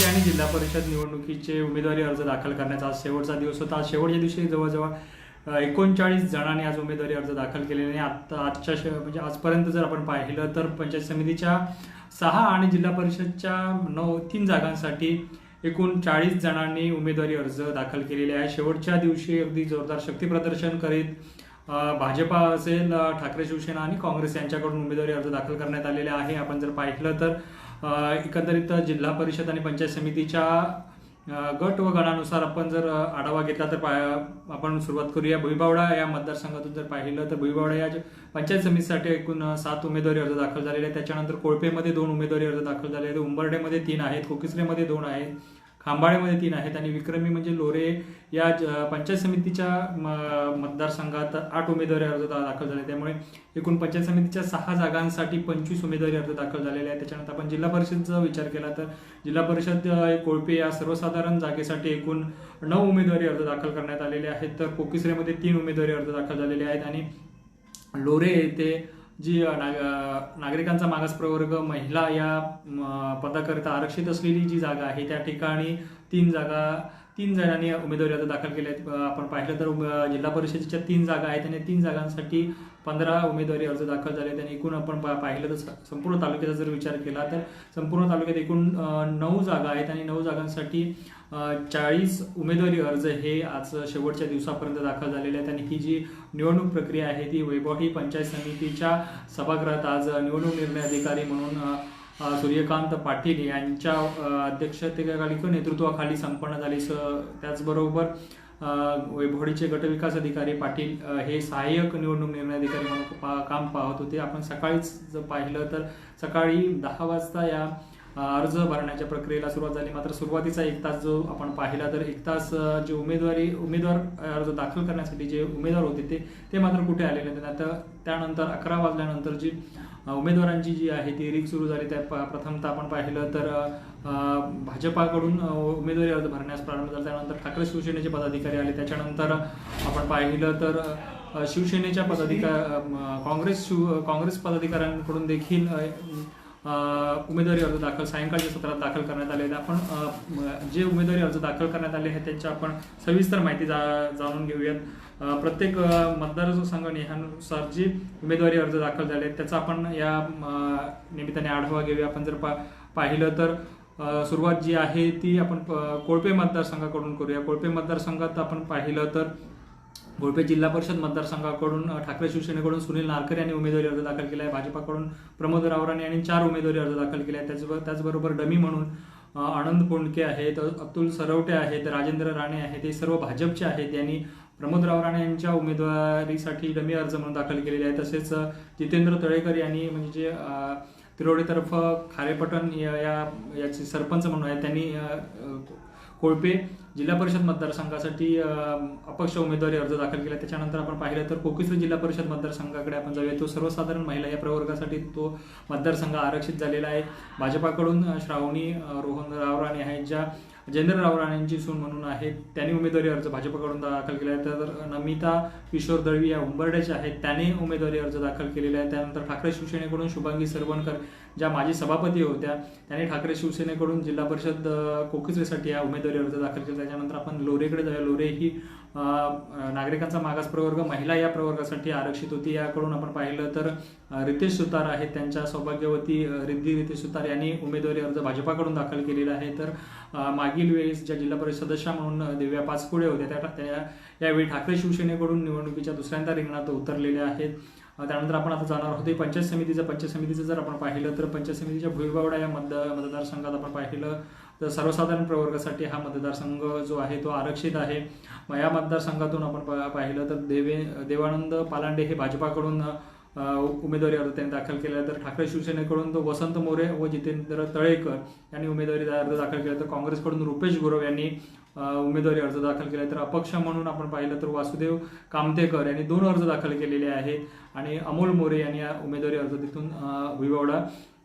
समिती आणि जिल्हा परिषद निवडणुकीचे उमेदवारी अर्ज दाखल करण्याचा आज शेवटचा दिवस होता. आज शेवटच्या दिवशी जवळजवळ एकोणचाळीस जणांनी आज उमेदवारी अर्ज दाखल केलेले आणि आत्ता आजच्या शे- म्हणजे आजपर्यंत जर आपण पाहिलं तर पंचायत समितीच्या सहा आणि जिल्हा परिषदच्या नऊ तीन जागांसाठी एकूण चाळीस जणांनी उमेदवारी अर्ज दाखल केलेले आहे. शेवटच्या दिवशी अगदी जोरदार शक्ती प्रदर्शन करीत भाजपा असेल ठाकरे शिवसेना आणि काँग्रेस यांच्याकडून उमेदवारी अर्ज दाखल करण्यात आलेले आहे. आपण जर पाहिलं तर एकंदरीत जिल्हा परिषद आणि पंचायत समितीच्या गट व गणानुसार आपण जर आढावा घेतला तर पा- आपण सुरुवात करूया. भुईबावडा या मतदारसंघातून जर पाहिलं तर भुईबावडा या पंचायत समितीसाठी एकूण सात उमेदवारी अर्ज दाखल झालेले आहेत. त्याच्यानंतर कोळपेमध्ये दोन उमेदवारी अर्ज दाखल झाले आहेत. उंबरडेमध्ये तीन आहेत. कोकिसरेमध्ये दोन आहेत. खांबाळेमध्ये तीन आहेत आणि विक्रमी म्हणजे लोरे या ज- पंचायत समितीच्या म- मतदारसंघात आठ उमेदवारी अर्ज दाखल झाले. त्यामुळे एकूण पंचायत समितीच्या सहा जागांसाठी पंचवीस उमेदवारी अर्ज दाखल झालेले आहेत. त्याच्यानंतर आपण जिल्हा परिषदचा विचार केला तर जिल्हा परिषद कोळपे या सर्वसाधारण जागेसाठी एकूण नऊ उमेदवारी अर्ज दाखल करण्यात आलेले आहेत. तर कोकिसरेमध्ये तीन उमेदवारी अर्ज दाखल झालेले आहेत. आणि लोरे येथे जी नाग- नागरिकांचा मागास प्रवर्ग महिला या पदाकरिता आरक्षित असलेली जी जागा आहे त्या ठिकाणी तीन जागा तीन जणांनी उमेदवारी अर्ज दाखल केले आहेत आपण पाहिलं तर जिल्हा परिषदेच्या तीन जागा आहेत आणि तीन जागांसाठी पंधरा उमेदवारी अर्ज दाखल झाले आणि एकूण आपण पा- पाहिलं तर संपूर्ण तालुक्याचा जर विचार केला तर संपूर्ण तालुक्यात एकूण नऊ जागा आहेत आणि नऊ जागांसाठी चाळीस उमेदवारी अर्ज हे आज शेवटच्या दिवसापर्यंत दाखल झालेले आहेत आणि ही जी निवडणूक प्रक्रिया आहे ती वैभवही पंचायत समितीच्या सभागृहात आज निवडणूक निर्णय अधिकारी म्हणून सूर्यकांत पाटील यांच्या अध्यक्षतेखाली नेतृत्वाखाली संपन्न झाली. स त्याचबरोबर वैभवडीचे गटविकास अधिकारी पाटील हे सहाय्यक निवडणूक निर्णय अधिकारी म्हणून पा- काम पाहत होते. आपण सकाळीच जर पाहिलं तर सकाळी दहा वाजता या अर्ज भरण्याच्या प्रक्रियेला सुरुवात झाली. मात्र सुरुवातीचा एक तास जो आपण पाहिला तर एक तास जे उमेदवारी उमेदवार अर्ज दाखल करण्यासाठी जे उमेदवार होते ते ते मात्र कुठे आलेले नाही आता त्यानंतर अकरा वाजल्यानंतर जी उमेदवारांची जी आहे ती रीक सुरू झाली. त्या प- प्रथमतः आपण पाहिलं तर भाजपाकडून उमेदवारी अर्ज भरण्यास प्रारंभ झाला. त्यानंतर ठाकरे शिवसेनेचे पदाधिकारी आले. त्याच्यानंतर आपण पाहिलं तर शिवसेनेच्या पदाधिकार काँग्रेस शिव काँग्रेस पदाधिकाऱ्यांकडून देखील उमेदवारी अर्ज दाखल सायंकाळच्या सत्रात दाखल करण्यात आले आहेत आपण जे उमेदवारी अर्ज दाखल करण्यात आले आहेत त्यांची आपण सविस्तर माहिती जा- जाणून घेऊयात. प्रत्येक मतदारसंघ ह्यानुसार जी उमेदवारी अर्ज दाखल झाले आहेत त्याचा आपण या निमित्ताने आढावा घेऊया. आपण जर पा पाहिलं तर सुरुवात जी आहे ती आपण प- कोळपे मतदारसंघाकडून करूया. कोळपे मतदारसंघात आपण पाहिलं तर कोळपे जिल्हा परिषद मतदारसंघाकडून ठाकरे शिवसेनेकडून सुनील नारकर यांनी उमेदवारी अर्ज दाखल केला आहे भाजपाकडून प्रमोद रावराणे यांनी चार उमेदवारी अर्ज दाखल केले आहेत त्याचबरोबर त्याचबरोबर डमी म्हणून आनंद कोंडके आहेत अतुल सरवटे आहेत राजेंद्र राणे आहेत हे सर्व भाजपचे आहेत. यांनी प्रमोद रावराणे यांच्या उमेदवारीसाठी डमी अर्ज म्हणून दाखल केलेले आहे तसेच जितेंद्र तळेकर यांनी म्हणजे जे तिरोडेतर्फ खारेपटण या याचे सरपंच म्हणून आहेत. त्यांनी कोळपे जिल्हा परिषद मतदारसंघासाठी अपक्ष उमेदवारी अर्ज दाखल केला. त्याच्यानंतर आपण पाहिलं तर कोकिसर जिल्हा परिषद मतदारसंघाकडे आपण जाऊया. तो सर्वसाधारण महिला या प्रवर्गासाठी तो मतदारसंघ आरक्षित झालेला आहे. भाजपाकडून श्रावणी रोहन रावराणे आहेत ज्या जयेंद्र रावराणेंची सून म्हणून आहेत त्यांनी उमेदवारी अर्ज भाजपाकडून दाखल केला आहे. तर नमिता किशोर दळवी या उंबरड्याच्या आहेत त्याने उमेदवारी अर्ज दाखल केलेला आहे. त्यानंतर ठाकरे शिवसेनेकडून शुभांगी सरवणकर ज्या माजी सभापती होत्या त्यांनी ठाकरे शिवसेनेकडून जिल्हा परिषद कोकिसरीसाठी या उमेदवारी अर्ज दाखल केला. त्याच्यानंतर आपण लोरेकडे जाऊया. लोरे ही नागरिकांचा मागास प्रवर्ग महिला या प्रवर्गासाठी आरक्षित होती. याकडून आपण पाहिलं तर रितेश सुतार आहेत. त्यांच्या सौभाग्यवती रिद्धी रितेश सुतार यांनी उमेदवारी अर्ज भाजपाकडून दाखल केलेला आहे. तर मागील वेळेस ज्या जिल्हा परिषद सदस्या म्हणून दिव्या पाचपुडे होत्या त्या त्या यावेळी ठाकरे शिवसेनेकडून निवडणुकीच्या दुसऱ्यांदा रिंगणात उतरलेल्या आहेत. त्यानंतर आपण आता जाणार आहोत पंचायत समितीचं. पंचायत समितीचं जर आपण पाहिलं तर पंचायत समितीच्या भुईबावडा या मतदार मतदारसंघात आपण पाहिलं तर सर्वसाधारण प्रवर्गासाठी हा मतदारसंघ जो आहे तो आरक्षित आहे. मग या मतदारसंघातून आपण पाहिलं तर देवे देवानंद पालांडे हे भाजपाकडून उमेदवारी अर्ज त्यांनी दाखल केला तर ठाकरे शिवसेनेकडून तो वसंत मोरे व जितेंद्र तळेकर यांनी उमेदवारी अर्ज दाखल केला तर काँग्रेसकडून रुपेश गुरव यांनी उमेदवारी अर्ज दाखल केला तर अपक्ष म्हणून आपण पाहिलं तर वासुदेव कामतेकर यांनी दोन अर्ज दाखल केलेले आहेत आणि अमोल मोरे यांनी या उमेदवारी अर्ज तिथून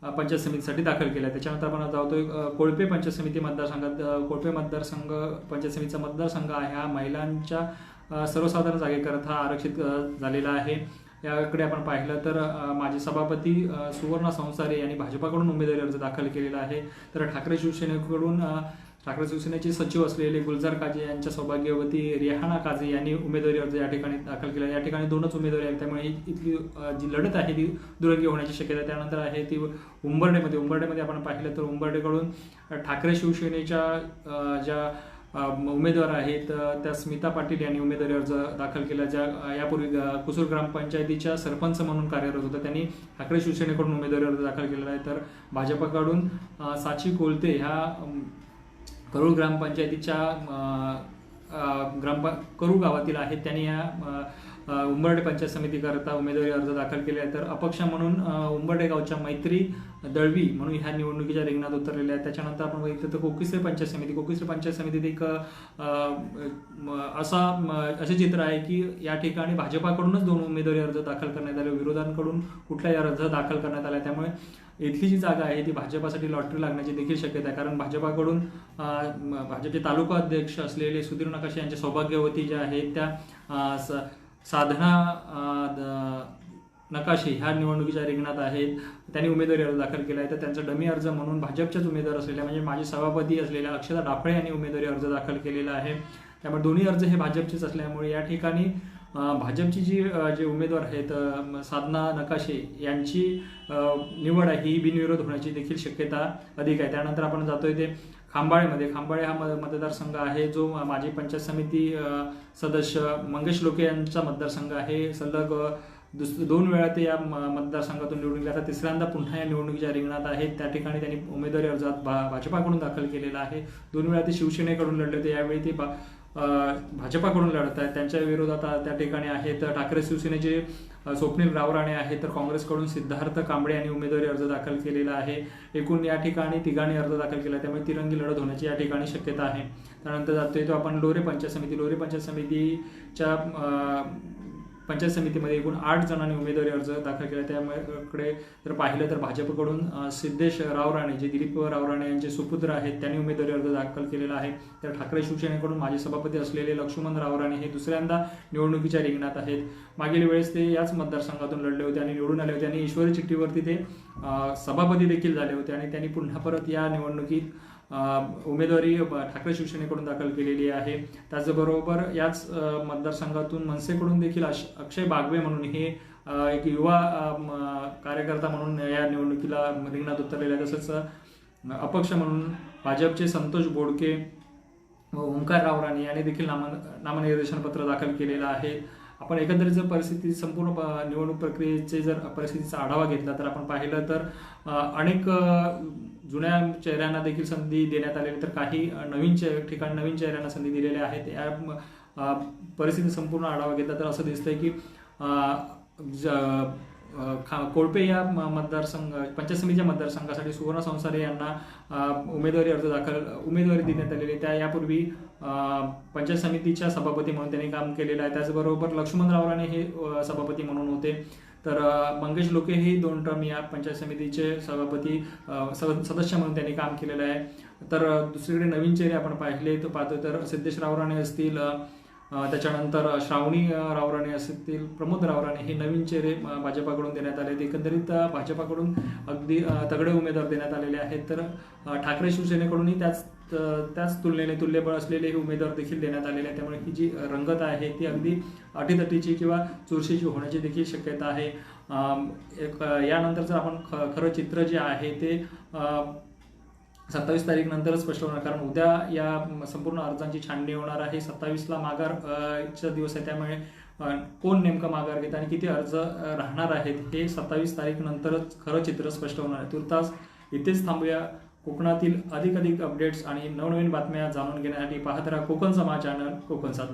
अ, पंचायत समितीसाठी दाखल केला त्याच्यानंतर आपण जातोय कोळपे पंचायत समिती मतदारसंघात कोळपे मतदारसंघ पंचायत समितीचा मतदारसंघ आहे. हा महिलांच्या सर्वसाधारण जागेकरता हा आरक्षित झालेला आहे. याकडे आपण पाहिलं तर माजी सभापती सुवर्ण सुवर्णा संसारे यांनी भाजपाकडून उमेदवारी अर्ज दाखल केलेला आहे. तर ठाकरे शिवसेनेकडून ठाकरे शिवसेनेचे सचिव असलेले गुलजार काजे यांच्या सौभाग्यवती रेहाना काजे यांनी उमेदवारी अर्ज या ठिकाणी दाखल केला. या ठिकाणी दोनच उमेदवारी आहेत. त्यामुळे इथली जी लढत आहे ती दुरंगी होण्याची शक्यता आहे. त्यानंतर आहे ती उंबर्डेमध्ये. उंबर्डेमध्ये आपण पाहिलं तर उंबर्डेकडून ठाकरे शिवसेनेच्या ज्या उमेदवार आहेत त्या स्मिता पाटील यांनी उमेदवारी अर्ज दाखल केला ज्या यापूर्वी कुसूर ग्रामपंचायतीच्या सरपंच म्हणून कार्यरत होता. त्यांनी ठाकरे शिवसेनेकडून उमेदवारी अर्ज दाखल केलेला आहे. तर भाजपाकडून साची कोलते ह्या करूळ ग्रामपंचायतीच्या अ, अ, ग्राम गावातील आहेत त्यांनी या उंबरडे उंबर्डे पंचायत समितीकरता उमेदवारी अर्ज दाखल केले आहे तर अपक्ष म्हणून उंबर्डे गावच्या मैत्री दळवी म्हणून ह्या निवडणुकीच्या रिंगणात उतरलेल्या आहेत. त्याच्यानंतर आपण बघितलं तर कोकिसरे पंचायत समिती कोकिसरे पंचायत समितीत एक असा असे चित्र आहे की या ठिकाणी भाजपाकडूनच दोन उमेदवारी अर्ज दाखल करण्यात आले. विरोधांकडून कुठलाही अर्ज दाखल करण्यात आला. त्यामुळे इथली जी जागा आहे ती भाजपासाठी लॉटरी लागण्याची देखील शक्यता आहे. कारण भाजपाकडून भाजपचे तालुका अध्यक्ष असलेले सुधीर नकाशे यांच्या सौभाग्यवती ज्या आहेत त्या स- साधना द- नकाशे ह्या निवडणुकीच्या रिंगणात आहेत. त्यांनी उमेदवारी अर्ज दाखल केला आहे. तर त्यांचा डमी अर्ज म्हणून भाजपच्याच उमेदवार असलेल्या म्हणजे माजी सभापती असलेल्या अक्षता डाफळे यांनी उमेदवारी अर्ज दाखल केलेला आहे. त्यामुळे दोन्ही अर्ज हे भाजपचेच असल्यामुळे या ठिकाणी भाजपची जी जे उमेदवार आहेत साधना नकाशे यांची निवड आहे ही बिनविरोध होण्याची देखील शक्यता अधिक आहे. त्यानंतर आपण जातोय ते खांबाळेमध्ये. खांबाळे हा मत- मतदारसंघ आहे जो माजी पंचायत समिती सदस्य मंगेश लोके यांचा मतदारसंघ आहे. सलग दुस दोन वेळा ते या मतदारसंघातून निवडून गेले. आता तिसऱ्यांदा पुन्हा या निवडणुकीच्या रिंगणात आहेत. त्या ठिकाणी त्यांनी उमेदवारी अर्जात भा- भाजपाकडून दाखल केलेला आहे. दोन वेळा ते शिवसेनेकडून लढले होते. यावेळी ते भा- भाजपाकडून लढत आहेत. त्यांच्या विरोधात त्या ठिकाणी आहेत. ठाकरे शिवसेनेचे स्वप्नील रावराणे आहेत. तर काँग्रेसकडून सिद्धार्थ कांबळे यांनी उमेदवारी अर्ज दाखल केलेला आहे. एकूण या ठिकाणी तिघांनी अर्ज दाखल केला त्यामुळे तिरंगी लढत होण्याची या ठिकाणी शक्यता आहे. त्यानंतर जातोय तो आपण लोरे पंचायत समिती. लोरे पंचायत समितीच्या पंचायत समितीमध्ये एकूण आठ जणांनी उमेदवारी अर्ज दाखल केला. त्याकडे जर पाहिलं तर भाजपकडून सिद्धेश रावराणे जे दिलीप रावराणे यांचे सुपुत्र आहेत त्यांनी उमेदवारी अर्ज दाखल केलेला आहे. तर ठाकरे शिवसेनेकडून माजी सभापती असलेले लक्ष्मण रावराणे हे दुसऱ्यांदा निवडणुकीच्या रिंगणात आहेत. मागील वेळेस ते याच मतदारसंघातून लढले होते आणि निवडून आले होते आणि ईश्वरी चिठ्ठीवरती ते सभापती देखील झाले होते आणि त्यांनी पुन्हा परत या निवडणुकीत उमेदवारी ठाकरे शिवसेनेकडून दाखल केलेली आहे. त्याचबरोबर याच मतदारसंघातून मनसेकडून देखील अश- अक्षय बागवे म्हणून हे एक युवा कार्यकर्ता म्हणून या निवडणुकीला रिंगणात उतरलेले आहे तसंच अपक्ष म्हणून भाजपचे संतोष बोडके व ओंकार रावराणे यांनी देखील नाम नामनिर्देशन पत्र दाखल केलेलं आहे. आपण एकंदरीत जर परिस्थिती संपूर्ण निवडणूक प्रक्रियेचे जर परिस्थितीचा आढावा घेतला तर आपण पाहिलं तर अनेक जुन्या चेहऱ्यांना देखील संधी देण्यात आलेली तर काही नवीन चे ठिकाणी नवीन चेहऱ्यांना संधी दिलेल्या आहेत. या परिस्थिती संपूर्ण आढावा घेतला तर असं दिसतंय की ज- खा कोळपे या म- मतदारसंघ पंचायत समितीच्या मतदारसंघासाठी सुवर्ण संसारे यांना उमेदवारी अर्ज दाखल उमेदवारी देण्यात आलेली आहे. त्या यापूर्वी पंचायत समितीच्या सभापती म्हणून त्यांनी काम केलेलं आहे. त्याचबरोबर लक्ष्मण रावराणे हे सभापती म्हणून होते. तर मंगेश लोके हे दोन टर्म या पंचायत समितीचे सभापती सदस्य म्हणून त्यांनी काम केलेलं आहे. तर दुसरीकडे नवीन चेहरे आपण पाहिले तर पाहतो तर सिद्धेश रावराणे असतील त्याच्यानंतर श्रावणी रावराणे असतील प्रमोद रावराणे हे नवीन चेहरे भाजपाकडून देण्यात आले एकंदरीत भाजपाकडून अगदी तगडे उमेदवार देण्यात आलेले आहेत. तर ठाकरे शिवसेनेकडूनही त्याच त्याच तुलनेने तुल्यबळ असलेले हे उमेदवार देखील देण्यात आलेले आहेत. त्यामुळे ही जी रंगत आहे ती अगदी अटीतटीची किंवा चुरशीची होण्याची देखील शक्यता आहे. एक यानंतर जर आपण ख खरं चित्र जे आहे ते सत्तावीस तारीख नंतरच स्पष्ट होणार कारण उद्या या संपूर्ण अर्जांची छाननी होणार आहे. सत्तावीसला माघार दिवस आहे त्यामुळे कोण नेमकं माघार घेत आणि किती अर्ज राहणार आहेत हे सत्तावीस तारीख नंतरच खरं चित्र स्पष्ट होणार आहे. तुर्तास इथेच थांबूया. कोकणातील अधिक अधिक अपडेट्स आणि नवनवीन बातम्या जाणून घेण्यासाठी पाहत राहा कोकण समाज चॅनल कोकण सात